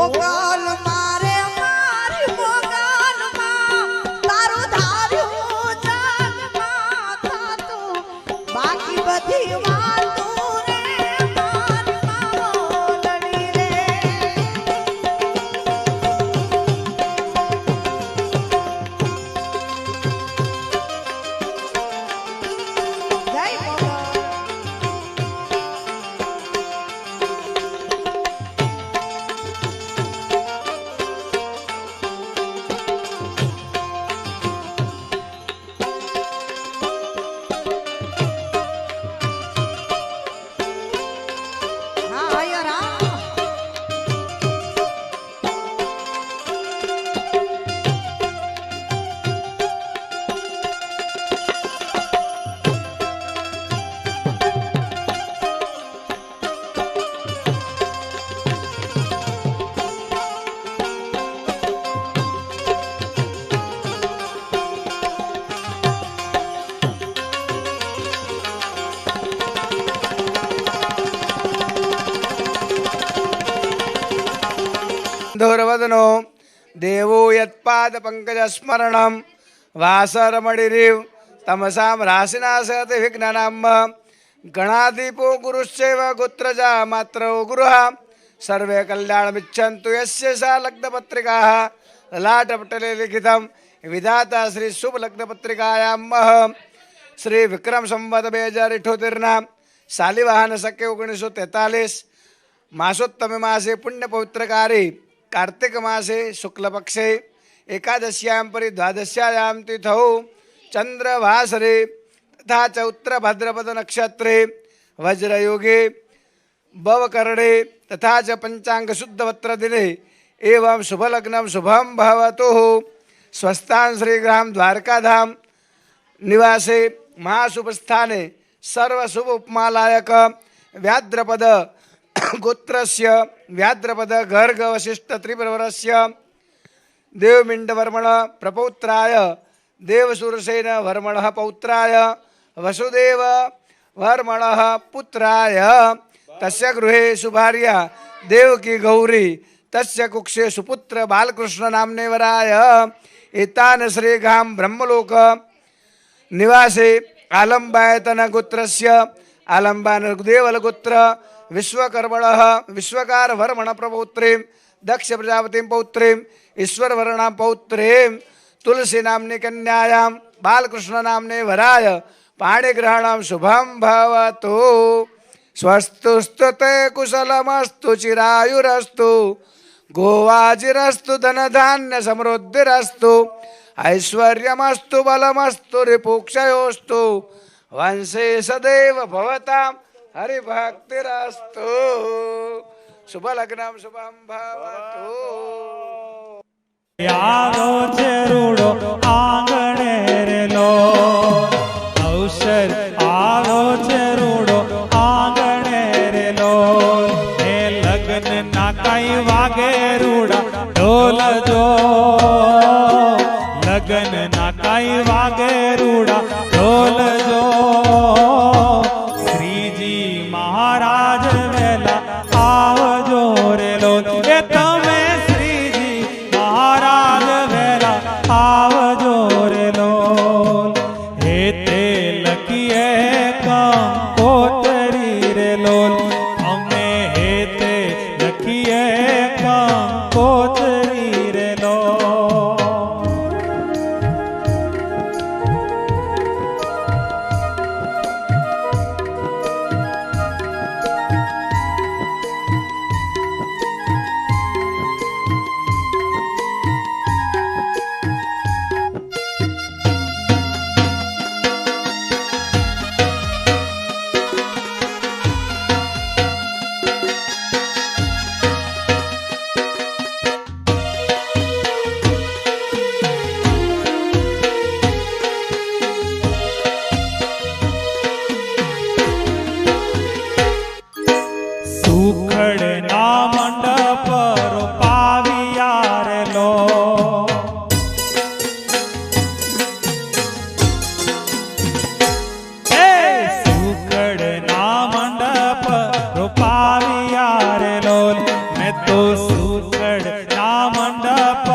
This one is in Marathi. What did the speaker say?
あか。धुर्वदनो देवो यत्पादपङ्कजस्मरणं वासरमणिरिव तमसां राशिनाशयति विघ्ननाम्ब गणाधिपो गुरुश्चैव गोत्रजा मात्रौ गुरुः सर्वे कल्याणमिच्छन्तु यस्य सा लग्नपत्रिकाः ललाटपटले लिखितं विधाता श्रीशुभलग्नपत्रिकायां शुभलग्नपत्रिकायाम्बः श्री शालिवाहनशके संवत बे हजार पुण्यपवित्रकारी कार्तिकमासे शुक्लपक्षे एकादश्यां परि द्वादश्यायां तिथौ चंद्रभासरे तथा च उत्तरभद्रपदनक्षत्रे वज्रयोगे बवकर्णे तथा च पञ्चाङ्गशुद्धवत्रदिने एवं शुभलग्नं शुभं भवतुः। स्वस्थां श्रीग्राम द्वारकाधाम निवासे महाशुभस्थाने सर्वशुभ उपमालायक व्याद्रपद गोत्रस्य व्याद्रपद गर्ग वशिष्ठ त्रिप्रवरस्य देवमिण्डवर्मण प्रपौत्राय देवसुरसेन वर्मणः पौत्राय वसुदेव वर्मणः पुत्राय। तस्य गृहे सुभार्या देवकी गौरी तस्य कुक्षे सुपुत्र बालकृष्णनाम्नेवराय एतान् श्रीघां ब्रह्मलोक निवासे आलम्बायतनगोत्रस्य आलम्बानदेवलगोत्र विश्वकर्मण विश्वकारभर्मण प्रपौत्रे दक्ष प्रजापतीं पौत्रीं ईश्वरवर्णा पौत्रे तुलसी नामने कन्यायां बालकृष्ण नामने वराय पाणिग्रहणां शुभं भवतु। स्वस्तुस्तुते कुशलमस्तु चिरायुरस्तु गोवाजिरस्तु धनधान्यसमृद्धिरस्तु ऐश्वर्यमस्तु बलमस्तु रिपुक्षयोस्तु वंशे सदैव भवताम्। હરિભક્તિરાસ્તુ શુભ લગ્નમ, શુભમ ભાવતુ. યાદો છે રૂડો, આંગણે રે લો અવસર આવો છે રૂડો, આંગણે રે લો એ લગ્ન ના કઈ વાગે રૂડા, ઢોલ જો. લગ્ન ના કઈ વાગે રૂડા, ઢોલ que તો સૂચડ ના મંડપ